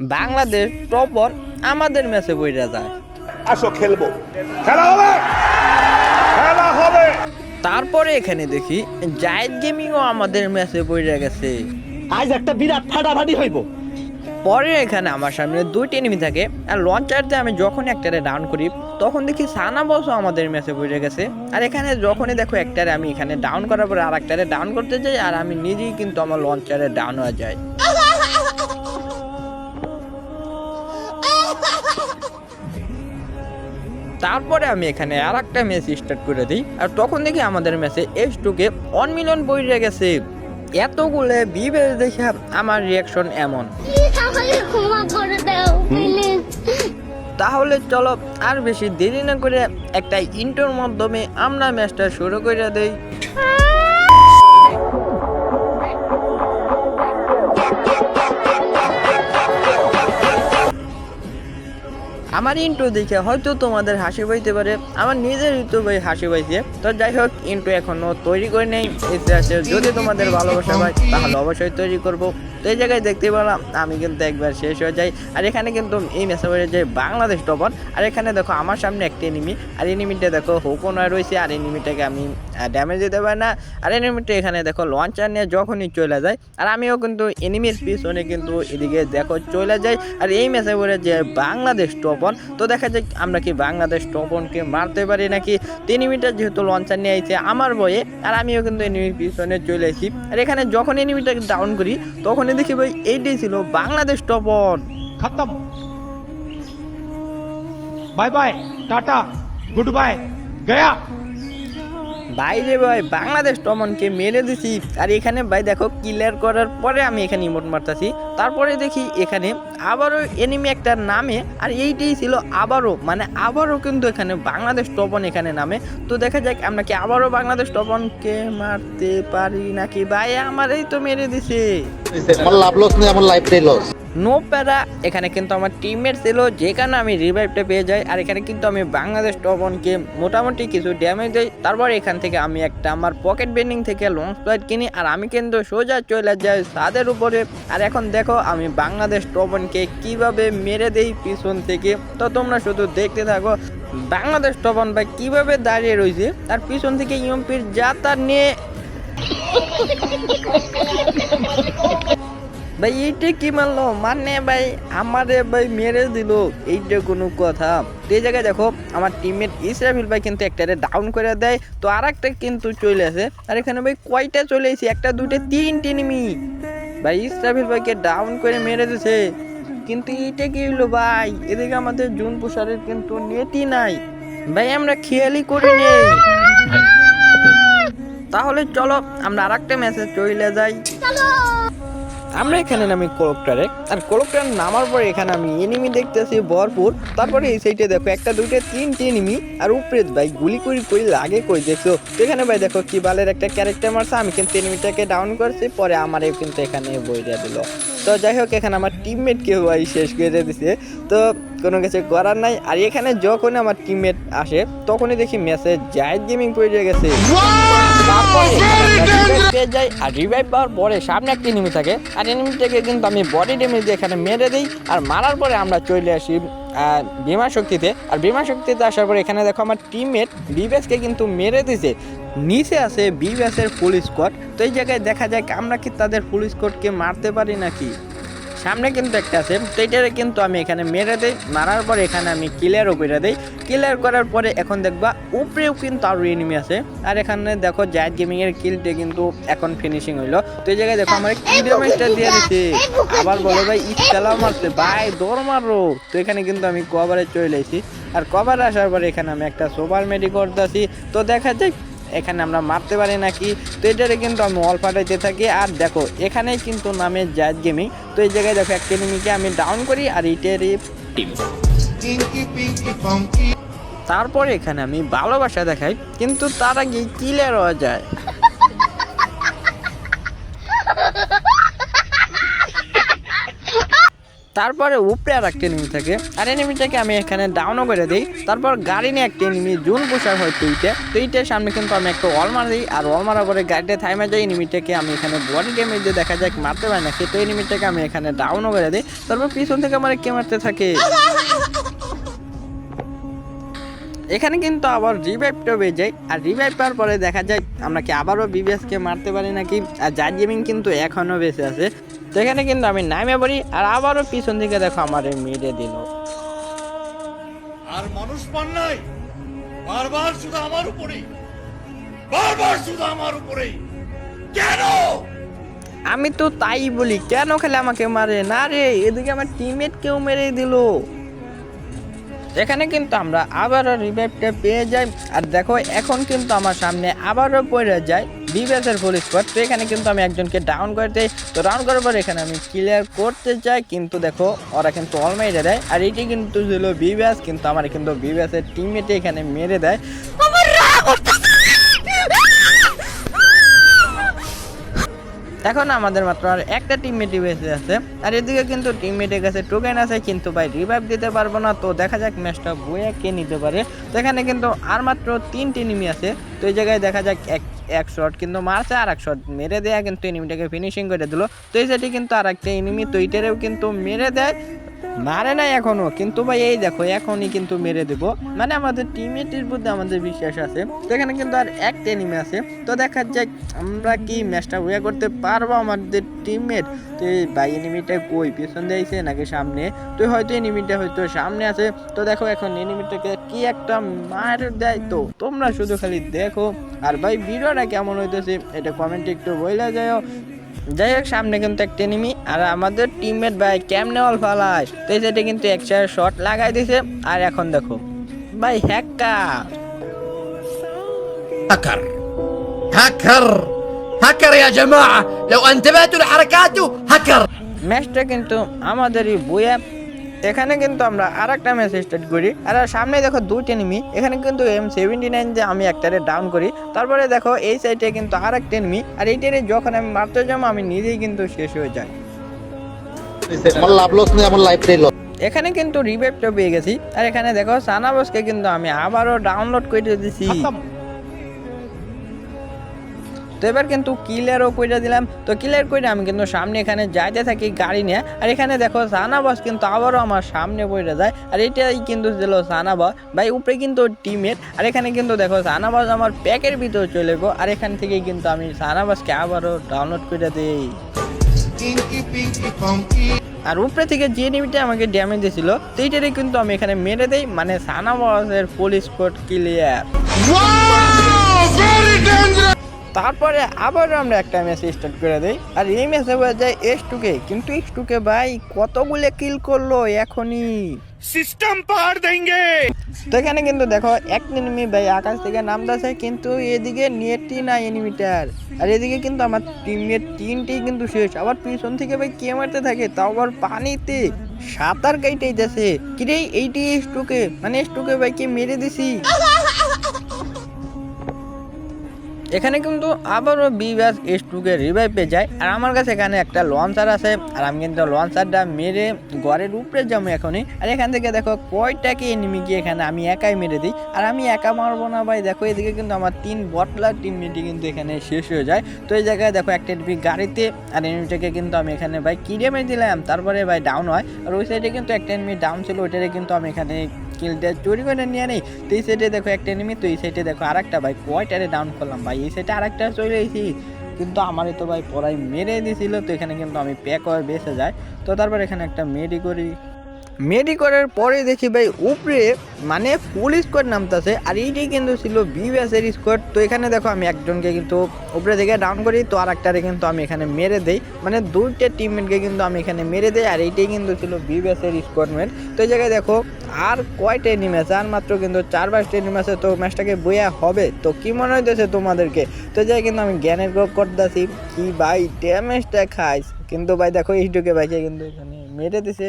বাংলাদেশ টপর আমাদের ম্যাচে বইরা যায়। আসো খেলব। খেলা হবে! খেলা হবে! তারপরে এখানে দেখি জায়েদ গেমিংও আমাদের ম্যাচে বইরা গেছে। আজ একটা বিরাট ফাটাফাটি হইব। পরে এখানে আমার সামনে দুইটি এনিমি থাকে আর লঞ্চারতে আমি যখন একটারে ডাউন করি তখন দেখি সানা বসও আমাদের ম্যাচে বসে গেছে। আর এখানে যখনই দেখো একটারে আমি এখানে ডাউন করার পরে আর একটারে ডাউন করতে যাই আর আমি নিজেই কিন্তু আমার লঞ্চারে ডাউন হয়ে যায় তারপরে আমি এখানে আর একটা ম্যাচ স্টার্ট করে দিই। আর তখন দেখি আমাদের ম্যাচে এস টুকে ওয়ান মিলিয়ন বইরে গেছে এতগুলো বিবেচ দেখে আমার রিয়াকশন এমন। তাহলে চলো আর বেশি দেরি না করে একটা ইন্টোর মাধ্যমে আমরা ম্যাচটা শুরু করে দেই। আমার ইন্টু দেখে হয়তো তোমাদের হাসি পাইতে পারে, আমার নিজের তো ভাই হাসি পাইছে। তো যাই হোক ইন্টু এখনও তৈরি করে নেই। ইতিহাসে যদি তোমাদের ভালোবাসা হয় তাহলে অবশ্যই তৈরি করব। তো এই জায়গায় দেখতে পেলাম, আমি কিন্তু একবার শেষ হয়ে যাই। আর এখানে কিন্তু এই ম্যাচে বেড়ে যায় বাংলাদেশ টপন আর এখানে দেখো আমার সামনে একটি এনিমি আর এনিমিটা দেখো হোকোনয় রয়েছে, আর এনিমিটাকে আমি ড্যামেজ দিতে পারি না। আর এনিমিটা এখানে দেখো লঞ্চার নিয়ে যখনই চলে যায়, আর আমিও কিন্তু এনিমির পিছনে কিন্তু এদিকে দেখো চলে যাই। আর এই ম্যাচে যে বাংলাদেশ টপন তো দেখা যায় আমরা কি বাংলাদেশ টপনকে মারতে পারি নাকি। তিন মিটার যেহেতু লঞ্চার নিয়ে আইছে আমার বয়ে আর আমিও কিন্তু এনিমির পিছনে চলে আসি। আর এখানে যখন এনিমিটাকে ডাউন করি এখানে দেখি ভাই, এইটাই ছিল বাংলাদেশ টপ অন খতম। Bye bye, tata, good bye, Gaya. বাইরে ভাই, বাংলাদেশ টমনকে মেরে দিছি। আর এখানে ভাই দেখো ক্লিয়ার করার পরে আমি এখানে ইমোট মারতাছি। তারপরে দেখি এখানে আবারও এনিমি একটা নামে, আর এইটাই ছিল আবারও মানে আবারও কিন্তু এখানে বাংলাদেশ টপন এখানে নামে। তো দেখা যাক আমরা কি আবারও বাংলাদেশ টপনকে মারতে পারি নাকি? ভাই, আমারই তো মেরে দিছে। লাভ লস নেই, আমার লাইফটাই লস নো প্যারা এখানে কিন্তু আমার টিমমেট ছিল যে কারণে আমি রিভাইভটা পেয়ে যাই, আর এখানে কিন্তু আমি বাংলাদেশ টপনকে মোটামুটি কিছু ড্যামেজ দেই। তারপর এখান থেকে আমি একটা আমার পকেট বেন্ডিং থেকে লং স্প্লাইট কিনি, আর আমি কিন্তু সোজা চলে যাই ছাদের উপরে। আর এখন দেখো, আমি বাংলাদেশ টপনকে কীভাবে মেরে দেই পিছন থেকে। তো তোমরা শুধু দেখতে থাকো, বাংলাদেশ টপন ভাই কীভাবে দাঁড়িয়ে রয়েছে তার পিছন থেকে ইউএমপির যাতার নিয়ে ভাই এইটা কি মারলো মানে ভাই আমারে ভাই মেরে দিল। এইটা কোনো কথা। তো এই জায়গায় দেখো আমার টিমমেট ইসরাফিল ভাই কিন্তু একটারে ডাউন করে দেয়। তো আর একটা কিন্তু চলে আসে। আর এখানে ভাই কয়টা চলে এসে একটা দুটো তিনটে নিমি ভাই ইসরাফিল ভাইকে ডাউন করে মেরে দিছে কিন্তু এইটা কি হলো ভাই? এদিকে আমাদের জুন প্রসারের কিন্তু নেটই নাই। ভাই আমরা খেয়ালই করি নেই। তাহলে চলো আমরা আর একটা ম্যাচে চলে যাই। আমরা এখানে নামি কোলকটারে, আর কোলকটার নামার পরে এখানে আমি এনিমি দেখতেছি ভরপুর। তারপরে এই সাইডে দেখো একটা, দুইটা, তিনটে এনিমি, আর উপরে ভাই গুলি করি করি লাগে কই দেখছ? তো এখানে ভাই দেখো কি বালের একটা ক্যারেক্টার মারছে, আমি কিন্তু এনিমিটাকে ডাউন করছি, পরে আমার কিন্তু এখানে বইটা দিল। তো যাই হোক, এখানে আমার টিমমেট কেউ ভাই শেষ করে দিছে। তো কোনো কিছু করার নাই। আর এখানে যখন আমার টিমমেট আসে তখনই দেখি মেসেজ জায়েদ গেমিং পড়ে গেছে। পেয়ে যাই আর রিভাইভ পাওয়ার পরে সামনে একটা এনিমি থাকে। আর এনিমিটাকে কিন্তু আমি বডি ড্যামেজ দিয়ে এখানে মেরে দিই আর মারার পরে আমরা চলে আসি বিমা শক্তিতে। আর বিমা শক্তিতে আসার পরে এখানে দেখো আমার টিমমেট বিবেসকে কিন্তু মেরে দিছে। নিচে আছে বিবেসের ফুল স্কোয়াড তো এই জায়গায় দেখা যায় আমরা কি তাদের ফুল স্কোয়াডকে মারতে পারি নাকি। সামনে কিন্তু একটা আছে। তো এটারে কিন্তু আমি এখানে মেরে দেই। মারার পর এখানে আমি ক্লিয়ারও করে দেই। ক্লিয়ার করার পরে এখন দেখবা উপরেও কিন্তু আরও এনিমি আছে। আর এখানে দেখো জায়দ গেমিংয়ের কিলটা কিন্তু এখন ফিনিশিং হইল। তো এই জায়গায় দেখো আমার কিলোমিটার দিয়ে দিছে। আবার বলো ভাই ইস্তালা মারছে। ভাই দৌড় মারো। তো এখানে কিন্তু আমি কভারে চলে এসেছি। আর কভার আসার পরে এখানে আমি একটা সোপার মেডি করতেছি তো দেখা যায় এখানে আমরা মারতে পারি নাকি? তো এটারে কিন্তু আমি অল ফাটাইতে থাকি। আর দেখো, এখানেই কিন্তু নামে জায়দ গেমিং তো এই জায়গায় দেখো, একটা এনিমিকে আমি ডাউন করি আর এটারই টিম তারপরে এখানে আমি ভালোবাসা দেখাই, কিন্তু তার আগে কিলে হওয়া যায়। তারপরে উপরে আর একটা এনিমি থাকে। আর এনিমিটাকে আমি এখানে ডাউনও করে দিই। তারপর গাড়ি নিয়ে একটা এনিমি জুন পোশাক হয় তুইটে তুইটের সামনে কিন্তু আমি একটা ওয়াল মার দিই। আর ওয়াল মারার পরে গাড়িতে থাইমা যাই এনিমিটাকে আমি এখানে বডি ড্যামেজ দিয়ে দেখা যায় মারতে পারি না। কিন্তু এনিমিটাকে আমি এখানে ডাউনও করে দিই। তারপর পিছন থেকে আমার কে মারতে থাকে? এখানে কিন্তু আবার রিভাইভটা পেয়ে যায়। আর রিভাইভ পাওয়ার পরে দেখা যায় আমরা কি আবারও বিবিএসকে মারতে পারি নাকি? আর জাজ গেমিং কিন্তু এখনও বেঁচে আছে। তো এখানে কিন্তু আমি নামে পড়ি আর আবারও পিছন দিকে দেখো আমার মেরে দিল। আর মানুষ পান নাই। বারবার শুধু আমার উপরেই। বারবার শুধু আমার উপরেই। কেন? আমি তো তাই বলি কেন খেলে আমাকে মারে? না রে এদিকে আমার টিমমেট কেউ মেরে দিল। এখানে কিন্তু আমরা আবারও রিভাইভটা পেয়ে যাই আর দেখো এখন কিন্তু আমার সামনে আবারও পড়ে যায় বিবেসের ফুল স্কোয়াড তো এখানে কিন্তু আমি একজনকে ডাউন করে দেই। তো ডাউন করার পর এখানে আমি ক্লিয়ার করতে চাই কিন্তু দেখো ওরা কিন্তু অল মেরে দেয়। আর এটি কিন্তু ছিল বিবেস কিন্তু আমার কিন্তু বিবেসের টিমমেটে এখানে মেরে দেয়। এখন আমাদের মাত্র আর একটা টিমমেটই বেঁচে আছে। আর এদিকে কিন্তু টিমমেটের কাছে টোকেন আছে কিন্তু ভাই রিভাইভ দিতে পারব না। তো দেখা যাক ম্যাচটা বইয়া কে নিতে পারে। তো এখানে কিন্তু আর মাত্র তিনটি নিমি আছে। তো এই জায়গায় দেখা যাক এক এক শট কিন্তু মারছে আর এক শট মেরে দেয়া কিন্তু এনিমিটাকে ফিনিশিং করে দিল। তো এই সাইডে কিন্তু আর একটা এনিমি তো এইটারেও কিন্তু মেরে দেয়। মারে নাই এখনও। কিন্তু ভাই, এই দেখো, এখনই কিন্তু মেরে দেবো। মানে আমাদের টিমের প্রতি আমাদের বিশ্বাস আছে। তো এখানে কিন্তু আর একটা এনিমি আছে। তো দেখা যাক আমরা কি ম্যাচটা উইয়া করতে পারব আমাদের টিমমেট তো এই ভাই এনিমিটা কই? পিছন দিয়েছে নাকি সামনে? তো হয়তো এনিমিটা হয়তো সামনে আছে। তো দেখো, এখন এনিমিটাকে কি একটা মার দেয় তো? তোমরা শুধু খালি দেখো। আর ভাই, ভিডিওটা কেমন হইতেছে, এটা কমেন্টে একটু বলে যাও। যাই হোক সামনে কিন্তু একটা এনিমি আর আমাদের টিমমেট ভাই কেমনে অল ফালায় তো এই সাইডে কিন্তু এক চার শট লাগাই দিছে আর এখন দেখো ভাই হ্যাক্কা هاكر هاكر هاكر يا جماعة لو انتبهتوا لحركاته هاكر ম্যাচটা কিন্তু আমাদেরই বইয়া এখানে কিন্তু আমরা আর একটা ম্যাচ স্টার্ট করি। আর সামনে দেখো দুইটা এনিমি এখানে কিন্তু এম সেভেন্টি নাইন যে আমি একটারে ডাউন করি। তারপরে দেখো এই সাইডে কিন্তু আর একটা এনিমি আর এই এইটারে যখন আমি মারতে যাব আমি নিজেই কিন্তু শেষ হয়ে যাই। আমার লাভ লস নেই আমার লাইফটাই লস এখানে কিন্তু রিভাইভটা পেয়ে গেছি। আর এখানে দেখো সানাবসকে কিন্তু আমি আবারও ডাউনলোড করে দিয়েছি। তো এবার কিন্তু ক্লিয়ারও করে দিলাম। তো ক্লিয়ার করে আমি কিন্তু সামনে এখানে যাইতে থাকি গাড়ি নিয়ে। আর এখানে দেখো সানাবস কিন্তু আবারও আমার সামনে পড়ে যায়। আর এটাই কিন্তু ছিল সানাবস। ভাই উপরে কিন্তু টিমের। আর এখানে কিন্তু দেখো সানাবস আমার প্যাকের ভিতরে চলে গো। আর এখান থেকে কিন্তু আমি সানাবসকে আবারও ডাউনলোড করে দিই। আর উপরে থেকে যে নিমিটে আমাকে ড্যামেজ দিয়েছিল সেইটারে কিন্তু আমি এখানে মেরে দেই। মানে সানাবসের ফুল স্কোয়াড ক্লিয়ার তারপরে আবার আমরা একটা ম্যাচ স্টার্ট করে দিই। আর এই ম্যাচে হয়ে যায় এস টুকে কিন্তু এস টুকে ভাই কতগুলো কিল করল এখনই? সিস্টেম পার দেंगे তো এখানে কিন্তু দেখো এক এনিমি ভাই আকাশ থেকে নামতেছে কিন্তু এদিকে নেটই না এনিমিটার আর এদিকে কিন্তু আমার টিমের তিনটি কিন্তু শেষ। আবার পিছন থেকে ভাই কে মারতে থাকে তাও আবার পানিতে। সাঁতার যাচ্ছে। কিরে এইটি এস টুকে মানে এস টুকে ভাই কে মেরে দিছি? এখানে কিন্তু আবারও বিবাস এস টুকে রিভাইভে যায়। আর আমার কাছে এখানে একটা লঞ্চার আছে, আর আমি কিন্তু লঞ্চারটা মেরে ঘরের উপরে যাব এখনই। আর এখান থেকে দেখো কয়টাকে এনিমি গিয়ে এখানে আমি একাই মেরে দিই। আর আমি একা মারবো না ভাই, দেখো এদিকে কিন্তু আমার তিন বটলার টিম মিটি কিন্তু এখানে শেষ হয়ে যায়। তো এই জায়গায় দেখো একটা এনিমি গাড়িতে, আর এনিমিটাকে কিন্তু আমি এখানে ভাই কিনে মেরে দিলাম। তারপরে ভাই ডাউন হয়। আর ওই সাইডে কিন্তু একটা এনিমি ডাউন ছিল, ওইটারে কিন্তু আমি এখানে কিলটা চুরি করে নিয়ে নেই। তো এই সাইডে দেখো একটা এনিমি তো এই সাইডে দেখো আর একটা ভাই, কয়টারে ডাউন করলাম ভাই? সেটা আরেকটা চলে গেছি কিন্তু আমার তো ভাই পড়াই মেরে দিয়েছিল, তো এখানে কিন্তু আমি প্যাক হয়ে বেঁচে যাই। তো তারপর এখানে একটা মেডি করি মেডি করার পরে দেখি ভাই উপরে মানে ফুল স্কোয়াড নামতেছে, আর এইটাই কিন্তু ছিল বিবিএসের স্কোয়াড তো এখানে দেখো আমি একজনকে কিন্তু উপরে থেকে ডাউন করি, তো আর একটারে কিন্তু আমি এখানে মেরে দেই। মানে দুইটা টিমমেটকে কিন্তু আমি এখানে মেরে দেই, আর এইটাই কিন্তু ছিল বিবিএসের স্কোয়াডমেট তো এই জায়গায় দেখো, আর কয়টা এনিমি আছে? আর মাত্র কিন্তু চার পাঁচটা এনিমি আছে, তো ম্যাচটাকে বইয়া হবে। তো কি মনে হইতেছে তোমাদেরকে? তো যাই কিন্তু আমি জ্ঞানের গ্রোপ করতেছি, কি ভাই ড্যামেজটা খাইস কিন্তু ভাই দেখো, এইটুকে ভাইকে কিন্তু এখানে মেরে দিছে।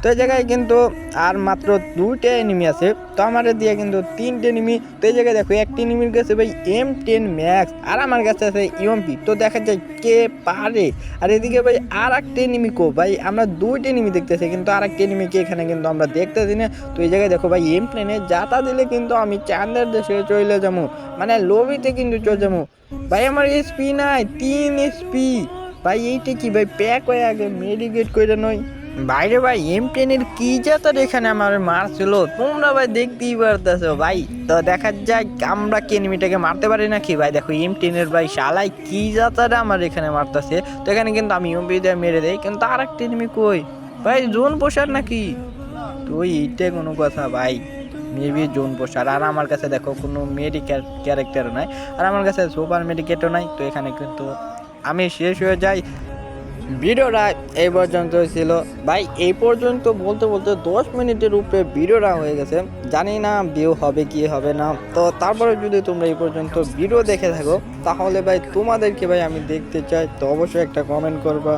তো এই জায়গায় কিন্তু আর মাত্র দুইটা এনিমি আছে। তো আমার দিয়ে কিন্তু তিনটে এনিমি তো এই জায়গায় দেখো, একটি এনিমির কাছে ভাই এম টেন ম্যাক্স আর আমার কাছে আছে ইউএমপি তো দেখা যায় কে পারে। আর এদিকে ভাই আর একটা এনিমি কো ভাই, আমরা দুইটা এনিমি দেখতেছি, কিন্তু আর একটা এনিমিকে এখানে কিন্তু আমরা দেখতেছি না। তো এই জায়গায় দেখো ভাই এম প্লেনে যাতা দিলে কিন্তু আমি চান্দের দেশে চলে যাব। মানে লবিতে কিন্তু চলে যাব। ভাই আমার এসপি নাই, তিন এসপি ভাই এইটা কি ভাই প্যাক হয়ে আগে মেডিকেট করে নয়? বাইরে ভাই এম টেনের কি জাতার এখানে আমার মারছিল? তোমরা ভাই দেখতেই পারতেছো ভাই। তো দেখা যায় আমরা কি এনিমিটাকে মারতে পারি নাকি? ভাই দেখো এম টেনের ভাই শালাই কি জাতারে আমার এখানে মারতেছে। তো এখানে কিন্তু আমি ইউপি দিয়ে মেরে দেই, কিন্তু আর একটা এনিমি কই? ভাই জোন পোষার নাকি? তো এইটা কোনো কথা ভাই। মেবি জোন পোষার। আর আমার কাছে দেখো, কোনো মেডিকেল ক্যারেক্টার নাই। আর আমার কাছে সুপার মেডিকেটও নাই। তো এখানে কিন্তু আমি শেষ হয়ে যাই। ভিডিওটা এই পর্যন্ত ছিল। ভাই, এই পর্যন্ত বলতে বলতে দশ মিনিটের উপরে ভিডিওটা হয়ে গেছে। জানি না ভিউ হবে কি হবে না। তো তারপরে যদি তোমরা এই পর্যন্ত ভিডিও দেখে থাকো, তাহলে ভাই তোমাদেরকে ভাই আমি দেখতে চাই, তো অবশ্যই একটা কমেন্ট করবা।